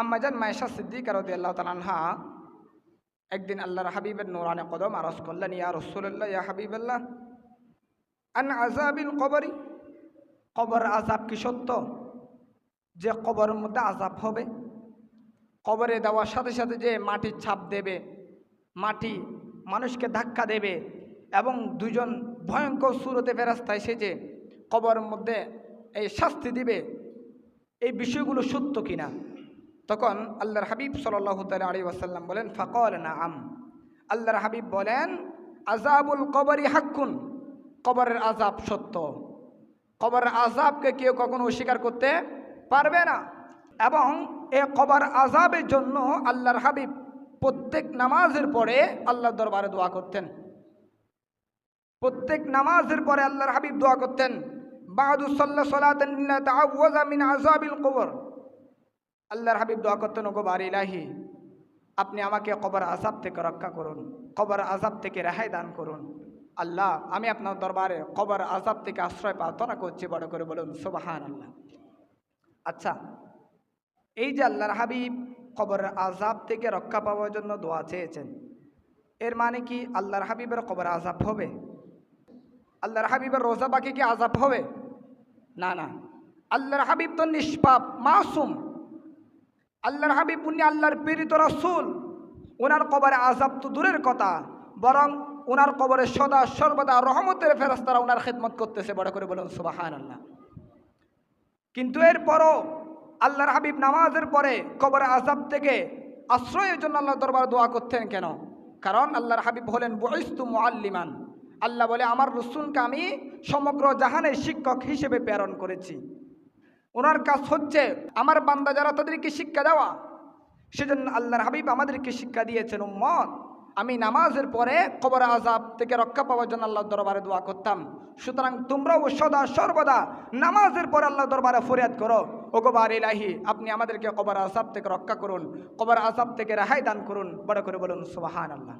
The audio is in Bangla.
আম্মাজান মায়েশা সিদ্দিক রদি আল্লাহ তালানহা একদিন আল্লাহর হাবিবের নোরানে কদম আরস করলেন, ইয়া রসুল্লাহ ইয়া হাবিবাল্লাহ, আন আজাবিল কবরই কবর আজাব কি সত্য? যে কবরের মধ্যে আজাব হবে। কবরে দেওয়ার সাথে সাথে যে মাটির ছাপ দেবে, মাটি মানুষকে ধাক্কা দেবে এবং দুজন ভয়ঙ্কর সুরতে ফেরাস্তায় সেজে কবরের মধ্যে এই শাস্তি দিবে, এই বিষয়গুলো সত্য কিনা? তখন আল্লাহর হাবিব সাল্লাহ আলী ওয়াসাল্লাম বলেন, ফকল না আম আল্লাহর হাবিব বলেন আজাবুল কবরই হাক্কুন। কবরের আজাব সত্য। কবরের আজাবকে কেউ কখনো অস্বীকার করতে পারবে না। এবং এ কবর আজাবের জন্য আল্লাহর হাবিব প্রত্যেক নামাজের পরে আল্লাহর দরবারে দোয়া করতেন। প্রত্যেক নামাজের পরে আল্লাহর হাবিব দোয়া করতেন। বাহাদুর সাল্লাহ আজাবিল কবর। আল্লাহর হাবিব দোয়া করতেন বার ইলাহি, আপনি আমাকে কবর আজাব থেকে রক্ষা করুন, কবর আজাব থেকে রেহাই দান করুন। আল্লাহ, আমি আপনার দরবারে কবর আজাব থেকে আশ্রয় প্রার্থনা করছি, বড় করে বলুন সুবাহান আল্লাহ আচ্ছা এই যে আল্লাহর হাবিব কবর আজাব থেকে রক্ষা পাওয়ার জন্য দোয়া চেয়েছেন, এর মানে কি আল্লাহর হাবিবের কবর আজাব হবে? আল্লাহর হাবিবের রোজা বাকি কি আজাব হবে? না না। আল্লাহর হাবিব তো নিষ্পাপ, মাসুম। আল্লাহর হাবিব, উনি আল্লাহর প্রেরিত রসুল। ওনার কবরে আজাব তো দূরের কথা, বরং ওনার কবরে সদা সর্বদা রহমতের ফেরস্তারা ওনার খেদমত করতেছে, বড় করে বলুন সুবাহান আল্লাহ কিন্তু এরপরও আল্লাহর হাবিব নামাজের পরে কবরে আজাব থেকে আশ্রয়ের জন্য আল্লাহ দরবার দোয়া করতেন কেন? কারণ আল্লাহর হাবিব হলেন বহিস্তু মুআল্লিমান। আল্লাহ বলে, আমার রসুলকে আমি সমগ্র জাহানের শিক্ষক হিসেবে প্রেরণ করেছি। ওনার কাজ হচ্ছে আমার বান্দা যারা তাদেরকে শিক্ষা দেওয়া। সেজন্য আল্লাহর হাবিব আমাদেরকে শিক্ষা দিয়েছেন, উম্মত। আমি নামাজের পরে কবর আজাব থেকে রক্ষা পাওয়ার জন্য আল্লাহ দরবারে দোয়া করতাম। সুতরাং তোমরাও সদা সর্বদা নামাজের পরে আল্লাহ দরবারে ফরিয়াদ করো। ওগোবার ইলাহি, আপনি আমাদেরকে কবর আজাব থেকে রক্ষা করুন, কবর আজাব থেকে রেহাই দান করুন। বড় করে বলুন সুবাহান আল্লাহ